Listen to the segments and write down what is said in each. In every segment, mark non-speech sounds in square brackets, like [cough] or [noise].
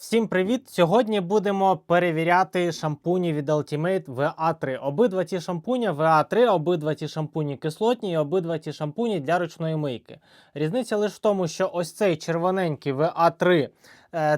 Всім привіт! Сьогодні будемо перевіряти шампуні від Ultimate VA3. Обидва ці шампуні VA3, обидва ці шампуні кислотні і обидва ті шампуні для ручної мийки. Різниця лише в тому, що ось цей червоненький VA3 е,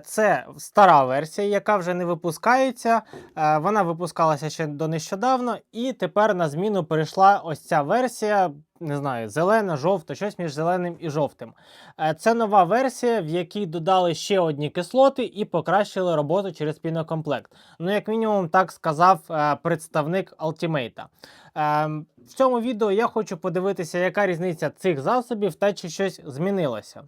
це стара версія, яка вже не випускається. Е, Вона випускалася ще до нещодавно, і тепер на зміну перейшла ось ця версія. Не знаю, зелена, жовта, щось між зеленим і жовтим. Е, Це нова версія, в якій додали ще одні кислоти і покращили роботу через пінокомплект. Ну, як мінімум, так сказав е, представник Ultimate. Е, В цьому відео я хочу подивитися, яка різниця цих засобів та чи щось змінилося.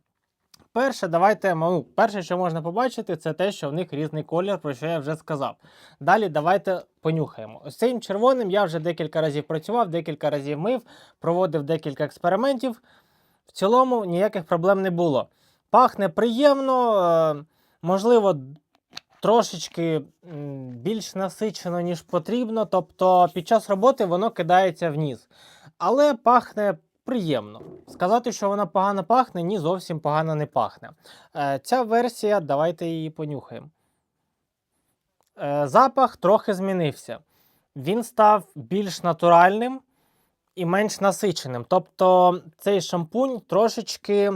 Перше, давайте, ну, перше, що можна побачити, це те, що в них різний колір, про що я вже сказав. Далі давайте понюхаємо. Ось цим червоним я вже декілька разів працював, декілька разів мив, проводив декілька експериментів. В цілому ніяких проблем не було. Пахне приємно, е, можливо, трошечки більш насичено, ніж потрібно. Тобто під час роботи воно кидається вниз. Але пахне приємно. Сказати, що вона погано пахне, ні, зовсім погано не пахне. Е, Ця версія, давайте її понюхаємо. Е, Запах трохи змінився. Він став більш натуральним і менш насиченим. Тобто цей шампунь трошечки,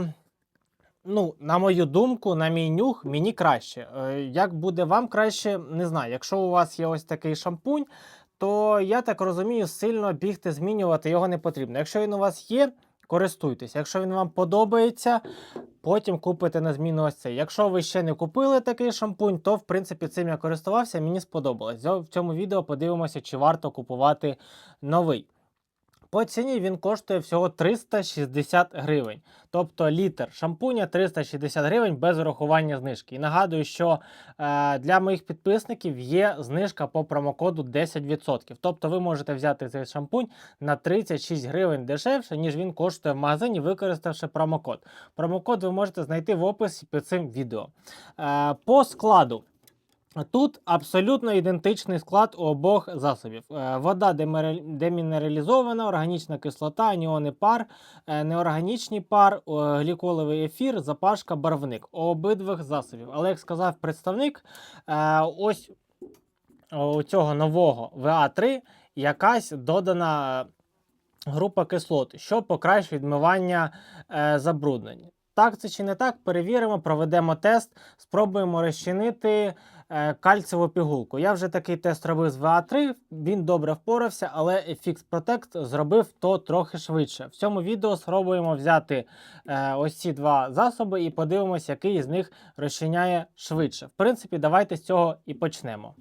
ну, на мою думку, на мій нюх, мені краще. Е, Як буде вам краще, не знаю. Якщо у вас є ось такий шампунь, то я так розумію, сильно бігти змінювати його не потрібно. Якщо він у вас є, користуйтесь. Якщо він вам подобається, потім купите на зміну ось цей. Якщо ви ще не купили такий шампунь, то в принципі цим я користувався, мені сподобалось. В цьому відео подивимося, чи варто купувати новий. По ціні він коштує всього 360 гривень. Тобто літр шампуня 360 гривень без урахування знижки. І нагадую, що е, для моїх підписників є знижка по промокоду 10%. Тобто ви можете взяти цей шампунь на 36 гривень дешевше, ніж він коштує в магазині, використавши промокод. Промокод ви можете знайти в описі під цим відео. Е, по складу. Тут абсолютно ідентичний склад у обох засобів. Е, Вода демінералізована, органічна кислота, аніони пар, е, неорганічний пар, гліколовий ефір, запашка, барвник у обидвих засобів. Але як сказав представник, е, ось у цього нового ВА3 якась додана група кислот, що покращує відмивання забруднень. Так це чи не так? Перевіримо, проведемо тест, спробуємо розчинити кальцеву пігулку. Я вже такий тест робив з ВА3, він добре впорався, але FX Protect зробив то трохи швидше. В цьому відео спробуємо взяти е, ось ці два засоби і подивимося, який з них розчиняє швидше. В принципі, давайте з цього і почнемо.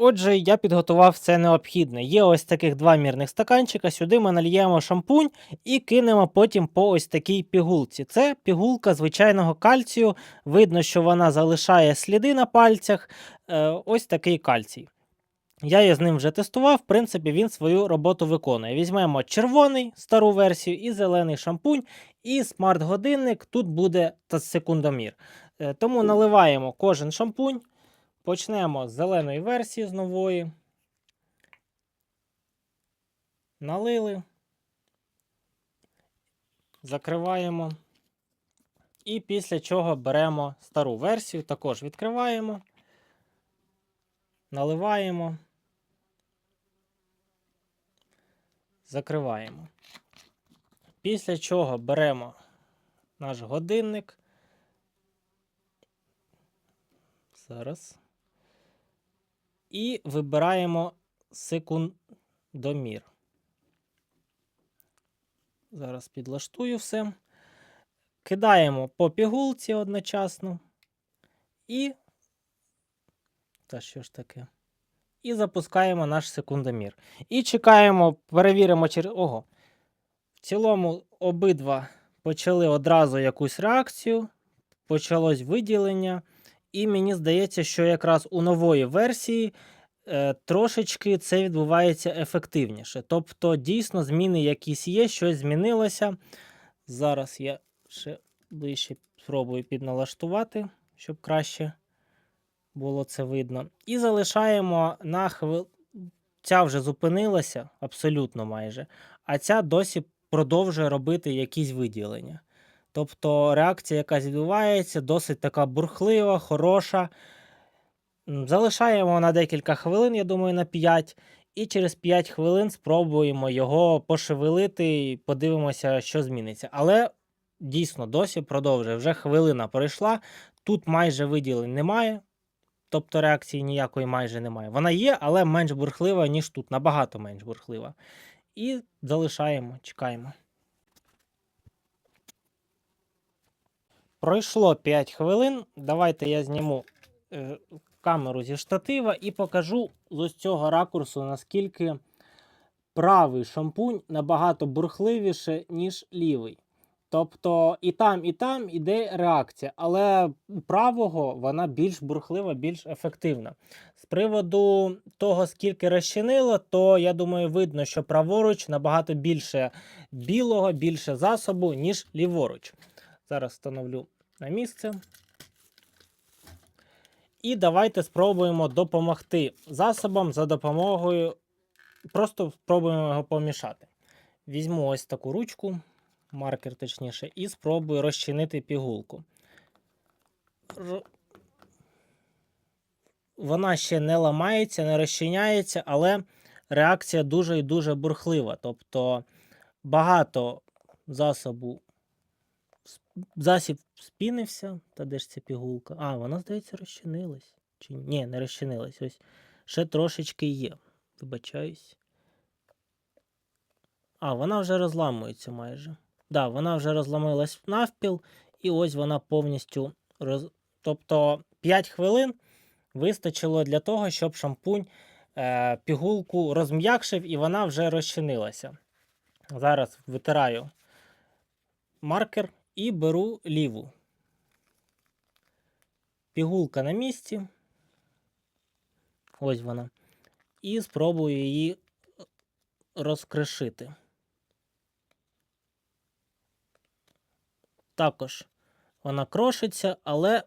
Отже, я підготував все необхідне. Є ось таких два мірних стаканчика. Сюди ми нальємо шампунь і кинемо потім по ось такій пігулці. Це пігулка звичайного кальцію. Видно, що вона залишає сліди на пальцях. Е, ось такий кальцій. Я її з ним вже тестував, в принципі, він свою роботу виконує. Візьмемо червоний стару версію і зелений шампунь, і смарт-годинник. Тут буде секундомір. Е, Тому наливаємо кожен шампунь. Почнемо з зеленої версії з нової. Налили. Закриваємо. І після чого беремо стару версію, також відкриваємо, наливаємо, закриваємо. Після чого беремо наш годинник. Зараз. І вибираємо секундомір. Зараз підлаштую все. Кидаємо по пігулці одночасно. І. Та що ж таке? І запускаємо наш секундомір. І чекаємо, перевіримо через. Ого. В цілому обидва почали одразу якусь реакцію. Почалось виділення. І мені здається, що якраз у нової версії е, трошечки це відбувається ефективніше. Тобто, дійсно, зміни якісь є, щось змінилося. Зараз я ще ближче спробую підналаштувати, щоб краще було це видно. І залишаємо на хвил... Ця вже зупинилася абсолютно майже, а ця досі продовжує робити якісь виділення. Тобто реакція, яка відбувається, досить така бурхлива, хороша. Залишаємо на декілька хвилин, я думаю, на 5. І через 5 хвилин спробуємо його пошевелити і подивимося, що зміниться. Але дійсно досі продовжує. Вже хвилина пройшла. Тут майже виділень немає. Тобто реакції ніякої майже немає. Вона є, але менш бурхлива, ніж тут, набагато менш бурхлива. І залишаємо, чекаємо. Пройшло 5 хвилин. Давайте я зніму е, камеру зі штатива і покажу з цього ракурсу, наскільки правий шампунь набагато бурхливіше, ніж лівий. Тобто і там, і там іде реакція, але у правого вона більш бурхлива, більш ефективна. З приводу того, скільки розчинило, то я думаю, видно, що праворуч набагато більше білого, більше засобу, ніж ліворуч. Зараз встановлю на місце. І давайте спробуємо допомогти засобам за допомогою. Просто спробуємо його помішати. Візьму ось таку ручку, маркер точніше, і спробую розчинити пігулку. Вона ще не ламається, не розчиняється, але реакція дуже і дуже бурхлива. Тобто багато засобу засіб спінився. Та де ж ця пігулка? А, вона, здається, розчинилась. Чи ні? не розчинилась. Ось ще трошечки є. Вибачаюсь. А, вона вже розламується майже. Да, вона вже розламилась навпіл, і ось вона повністю роз... Тобто 5 хвилин вистачило для того, щоб шампунь е, пігулку розм'якшив і вона вже розчинилася. Зараз витираю маркер і беру ліву. Пігулка на місці. Ось вона. І спробую її розкришити. Також вона крошиться, але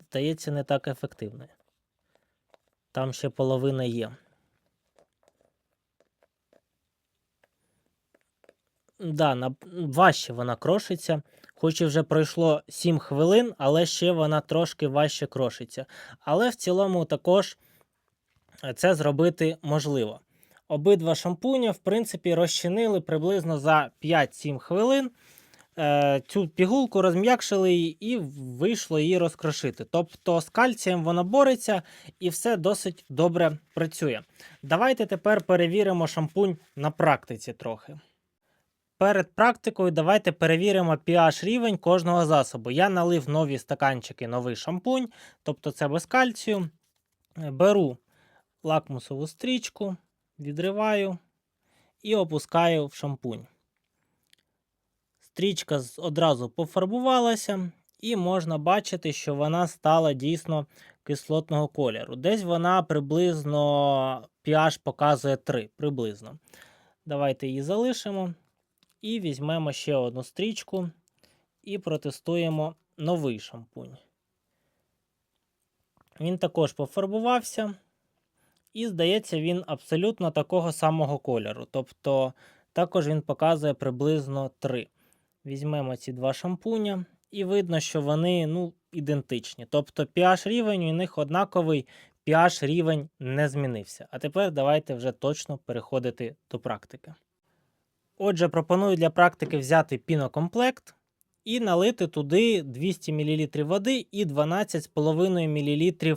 здається не так ефективною. Там ще половина є. Да, важче вона крошиться. Хоч і вже пройшло 7 хвилин, але ще вона трошки важче крошиться. Але в цілому також е, це зробити можливо. Обидва шампуня, в принципі, розчинили приблизно за 5-7 хвилин. Е, Цю пігулку розм'якшили її і вийшло її розкрошити. Тобто з кальцієм вона бореться і все досить добре працює. Давайте тепер перевіримо шампунь на практиці трохи. Перед практикою давайте перевіримо pH рівень кожного засобу. Я налив нові стаканчики, новий шампунь, тобто це без кальцію. Е, Беру лакмусову стрічку, відриваю і опускаю в шампунь. Стрічка одразу пофарбувалася, і можна бачити, що вона стала дійсно кислотного кольору. Десь вона приблизно pH показує 3 приблизно. Давайте її залишимо. І візьмемо ще одну стрічку і протестуємо новий шампунь. Він також пофарбувався, і, здається, він абсолютно такого самого кольору. Тобто, також він показує приблизно 3. Візьмемо ці два шампуня, і видно, що вони ну, ідентичні. Тобто pH рівень у них однаковий, pH рівень не змінився. А тепер давайте вже точно переходити до практики. Отже, пропоную для практики взяти пінокомплект і налити туди 200 мл води і 12,5 мл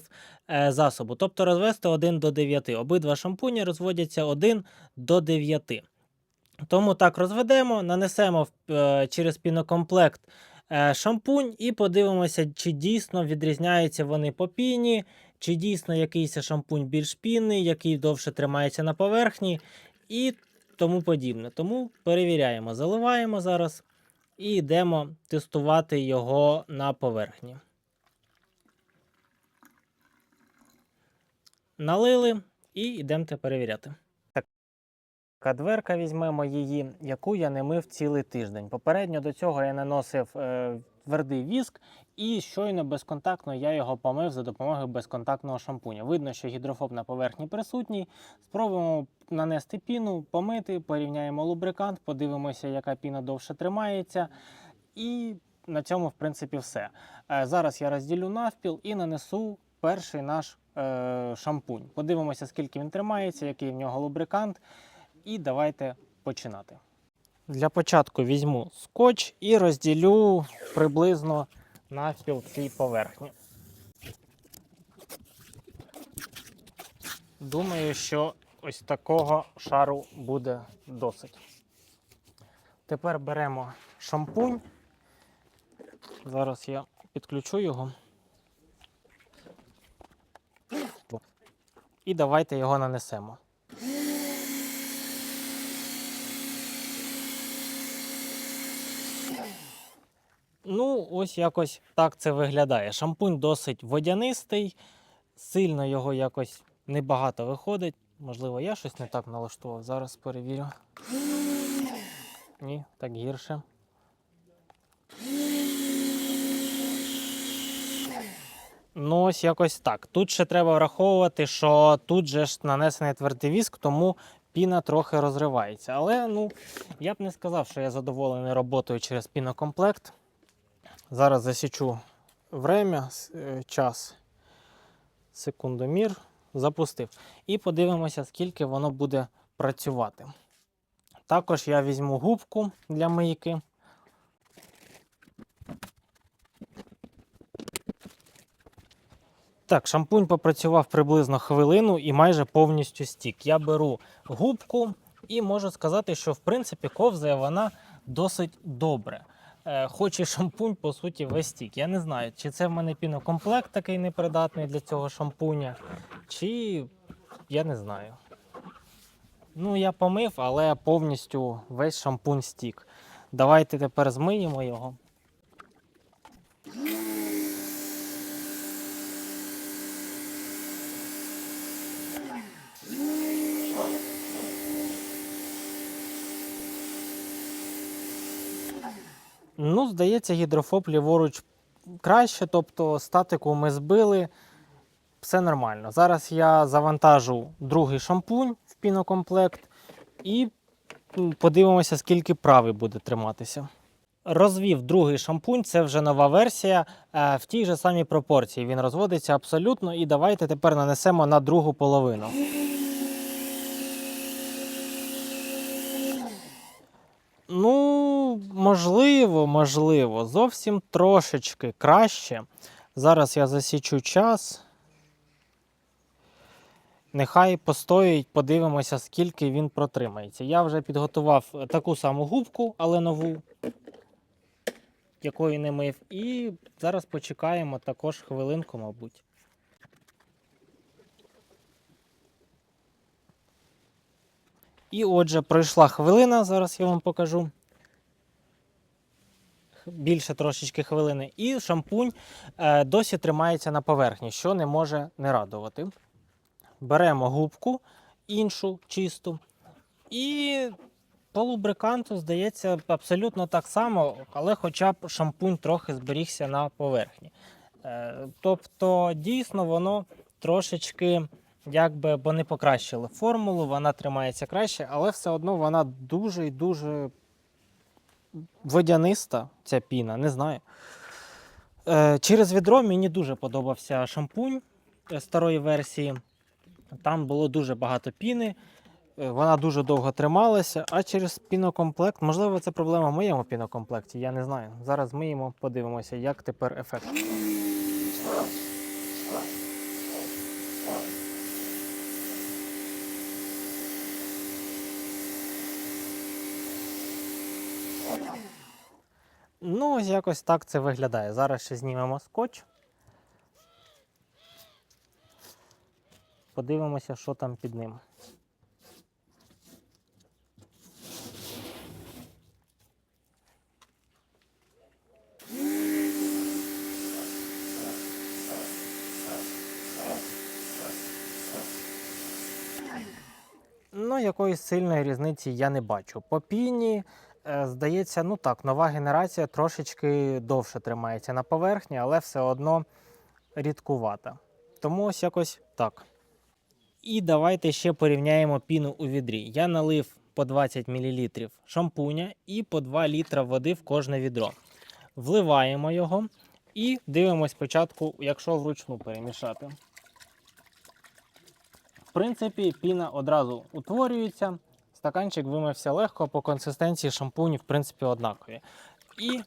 е, засобу. Тобто розвести 1 до 9. Обидва шампуні розводяться 1 до 9. Тому так розведемо, нанесемо е, через пінокомплект е, шампунь і подивимося, чи дійсно відрізняються вони по піні, чи дійсно якийсь шампунь більш пінний, який довше тримається на поверхні. І тому подібне. Тому перевіряємо, заливаємо зараз і йдемо тестувати його на поверхні. Налили і йдемо перевіряти. Така дверка візьмемо її, яку я не мив цілий тиждень. Попередньо до цього я наносив е, твердий віск, і щойно безконтактно я його помив за допомогою безконтактного шампуня. Видно, що гідрофоб на поверхні присутній. Спробуємо нанести піну, помити, порівняємо лубрикант, подивимося, яка піна довше тримається. І на цьому, в принципі, все. Е, Зараз я розділю навпіл і нанесу перший наш е, шампунь. Подивимося, скільки він тримається, який в нього лубрикант. І давайте починати. Для початку візьму скотч і розділю приблизно навпіл цій поверхні. Думаю, що ось такого шару буде досить. Тепер беремо шампунь. Зараз я підключу його. І давайте його нанесемо. Ну, ось якось так це виглядає. Шампунь досить водянистий, сильно його якось небагато виходить. Можливо, я щось не так налаштував. Зараз перевірю. Ні, так гірше. Ну, ось якось так. Тут ще треба враховувати, що тут же ж нанесений твердий віск, тому піна трохи розривається. Але ну, я б не сказав, що я задоволений роботою через пінокомплект. Зараз засічу время, е, час, секундомір, запустив. І подивимося, скільки воно буде працювати. Також я візьму губку для мийки. Так, шампунь попрацював приблизно хвилину і майже повністю стік. Я беру губку і можу сказати, що в принципі ковзає вона досить добре. Е, Хоч і шампунь, по суті, весь стік. Я не знаю, чи це в мене пінокомплект такий непридатний для цього шампуня, чи я не знаю. Ну, я помив, але повністю весь шампунь стік. Давайте тепер змиємо його. Ну, здається, гідрофоб ліворуч краще, тобто статику ми збили, все нормально. Зараз я завантажу другий шампунь в пінокомплект і подивимося, скільки правий буде триматися. Розвів другий шампунь, це вже нова версія. е, В тій же самій пропорції він розводиться абсолютно. І давайте тепер нанесемо на другу половину. Можливо, можливо, зовсім трошечки краще. Зараз я засічу час. Нехай постоїть, подивимося, скільки він протримається. Я вже підготував е, таку саму губку, але нову, якої не мив. І зараз почекаємо також хвилинку, мабуть. І отже, пройшла хвилина, зараз я вам покажу. Більше трошечки хвилини. І шампунь е, досі тримається на поверхні, що не може не радувати. Беремо губку іншу чисту. І по лубриканту, здається, абсолютно так само, але хоча б шампунь трохи зберігся на поверхні. Е, тобто, дійсно, воно трошечки якби бо не покращили формулу, вона тримається краще, але все одно вона дуже і дуже водяниста, ця піна, не знаю. Е, через відро мені дуже подобався шампунь е, старої версії. Там було дуже багато піни, е, вона дуже довго трималася, а через пінокомплект, можливо, це проблема в моєму пінокомплекті, я не знаю. Зараз миємо, подивимося, як тепер ефект. Ось якось так це виглядає. Зараз ще знімемо скотч. Подивимося, що там під ним. Ну, якоїсь сильної різниці я не бачу. По піні, здається, ну так, нова генерація трошечки довше тримається на поверхні, але все одно рідкувата. Тому ось якось так. І давайте ще порівняємо піну у відрі. Я налив по 20 мл шампуня і по 2 літра води в кожне відро. Вливаємо його і дивимось спочатку, якщо вручну перемішати. В принципі, піна одразу утворюється. Стаканчик вимився легко, по консистенції шампуні, в принципі, однакові. І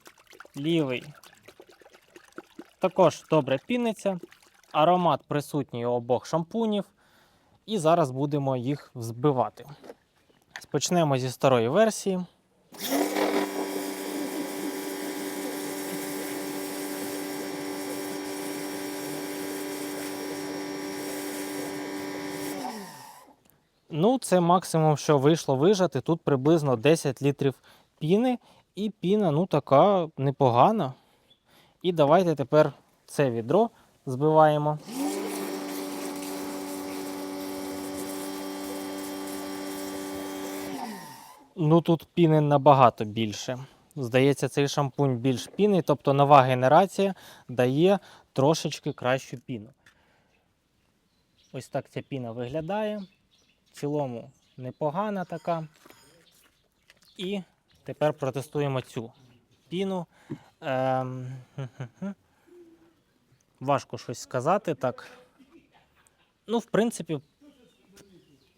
лівий також добре піниться. Аромат присутній у обох шампунів. І зараз будемо їх взбивати. Почнемо зі старої версії. Ну, це максимум, що вийшло вижати. Тут приблизно 10 літрів піни. І піна, ну, така непогана. І давайте тепер це відро збиваємо. Ну тут піни набагато більше. Здається, цей шампунь більш пінний, тобто нова генерація дає трошечки кращу піну. Ось так ця піна виглядає. В цілому непогана така. І тепер протестуємо цю піну. Ем. [laughs] Важко щось сказати так. Ну, в принципі,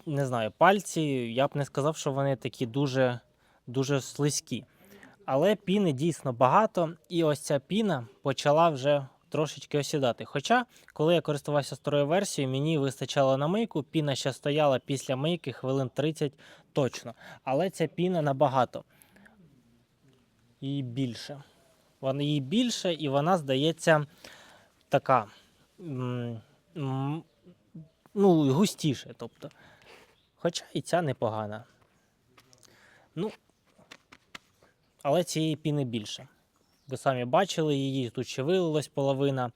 не знаю, пальці, я б не сказав, що вони такі дуже, дуже слизькі. Але піни дійсно багато, і ось ця піна почала вже трошечки осідати. Хоча, коли я користувався старою версією, мені вистачало на мийку, піна ще стояла після мийки хвилин 30 точно. Але ця піна набагато її більше. Вона її більше, і вона здається така ну, густіше. Тобто. Хоча і ця непогана. Ну, але цієї піни більше. Ви самі бачили її, тут ще вилилась половина.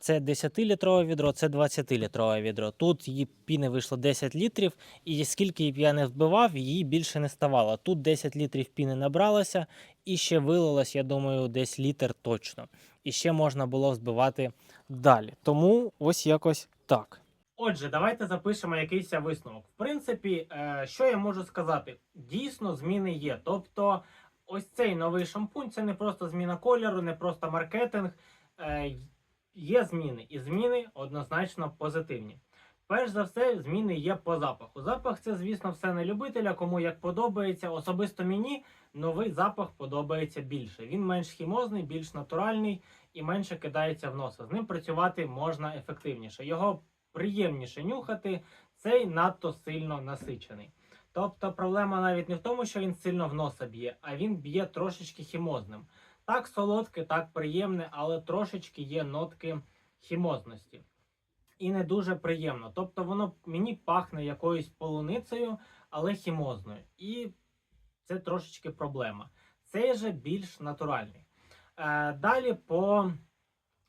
Це 10-літрове відро, це 20-літрове відро. Тут її піни вийшло 10 літрів, і скільки б я не вбивав, її більше не ставало. Тут 10 літрів піни набралося, і ще вилилось, я думаю, десь літр точно. І ще можна було взбивати далі. Тому ось якось так. Отже, давайте запишемо якийсь висновок. В принципі, е, що я можу сказати? Дійсно, зміни є. Тобто, ось цей новий шампунь це не просто зміна кольору, не просто маркетинг. Е, Є зміни, і зміни однозначно позитивні. Перш за все, зміни є по запаху. Запах це, звісно, все на любителя, кому як подобається. Особисто мені новий запах подобається більше. Він менш хімозний, більш натуральний і менше кидається в носа. З ним працювати можна ефективніше. Його приємніше нюхати, цей надто сильно насичений. Тобто проблема навіть не в тому, що він сильно в носа б'є, а він б'є трошечки хімозним. Так солодке, так приємне, але трошечки є нотки хімозності. І не дуже приємно. Тобто воно мені пахне якоюсь полуницею, але хімозною. І це трошечки проблема. Цей же більш натуральний. Е, далі по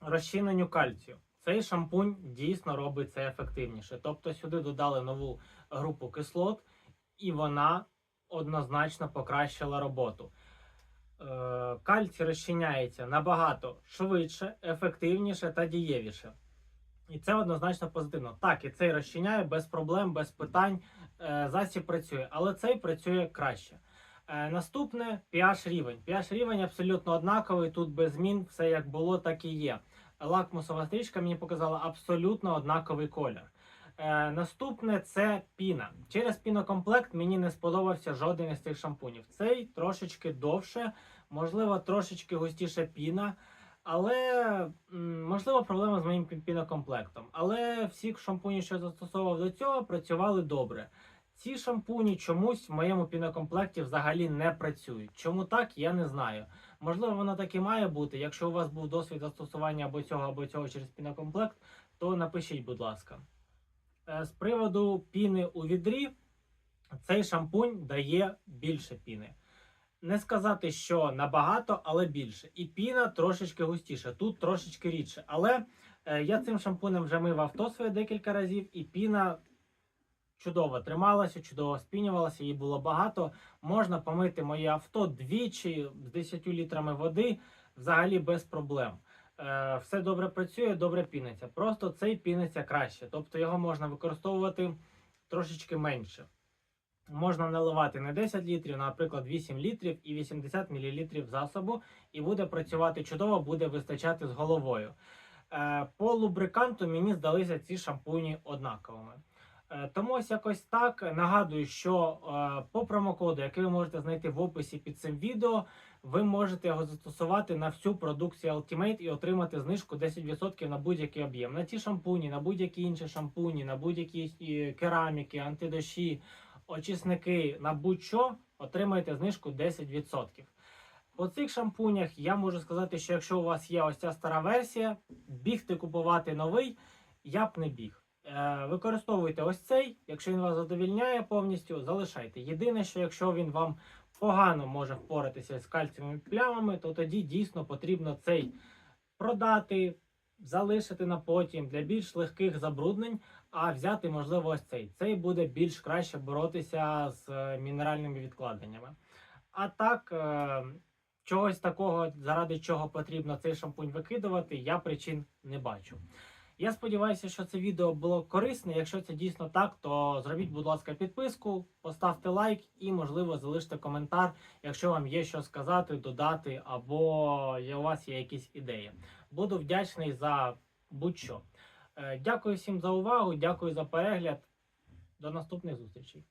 розчиненню кальцію. Цей шампунь дійсно робить це ефективніше. Тобто сюди додали нову групу кислот, і вона однозначно покращила роботу. Е, Кальцій розчиняється набагато швидше, ефективніше та дієвіше. І це однозначно позитивно. Так, і цей розчиняє без проблем, без питань. Е, Засіб працює, але цей працює краще. Е, Наступне pH рівень. pH рівень абсолютно однаковий. Тут без змін все як було, так і є. Лакмусова стрічка мені показала абсолютно однаковий колір. Е, наступне це піна. Через пінокомплект мені не сподобався жоден із цих шампунів. Цей трошечки довше, можливо, трошечки густіша піна. Але можливо проблема з моїм пінокомплектом. Але всі шампуні, що я застосовував до цього, працювали добре. Ці шампуні чомусь в моєму пінокомплекті взагалі не працюють. Чому так, я не знаю. Можливо, воно так і має бути. Якщо у вас був досвід застосування або цього, або цього через пінокомплект, то напишіть, будь ласка. Е, З приводу піни у відрі, цей шампунь дає більше піни. Не сказати, що набагато, але більше. І піна трошечки густіша, тут трошечки рідше. Але е, я цим шампунем вже мив авто своє декілька разів, і піна чудово трималася, чудово спінювалася, її було багато. Можна помити моє авто двічі з 10 літрами води, взагалі без проблем. Е, все добре працює, добре піниться. Просто цей піниться краще. Тобто його можна використовувати трошечки менше. Можна наливати не 10 літрів, наприклад, 8 літрів і 80 мл засобу, і буде працювати чудово, буде вистачати з головою. Е, По лубриканту мені здалися ці шампуні однаковими. Е, Тому ось якось так нагадую, що е, по промокоду, який ви можете знайти в описі під цим відео, ви можете його застосувати на всю продукцію Ultimate і отримати знижку 10% на будь-який об'єм. На ті шампуні, на будь-які інші шампуні, на будь-які кераміки, антидощі, очисники, на будь-що отримаєте знижку 10%. По цих шампунях я можу сказати, що якщо у вас є ось ця стара версія, бігти купувати новий, я б не біг. Е, використовуйте ось цей. Якщо він вас задовільняє повністю, залишайте. Єдине, що якщо він вам погано може впоратися з кальцієвими плямами, то тоді дійсно потрібно цей продати, залишити на потім для більш легких забруднень, а взяти, можливо, ось цей. Цей буде більш краще боротися з е, мінеральними відкладеннями. А так, е, чогось такого, заради чого потрібно цей шампунь викидувати, я причин не бачу. Я сподіваюся, що це відео було корисне. Якщо це дійсно так, то зробіть, будь ласка, підписку, поставте лайк і, можливо, залиште коментар, якщо вам є що сказати, додати, або у вас є якісь ідеї. Буду вдячний за будь-що. Е, Дякую всім за увагу, дякую за перегляд. До наступних зустрічей.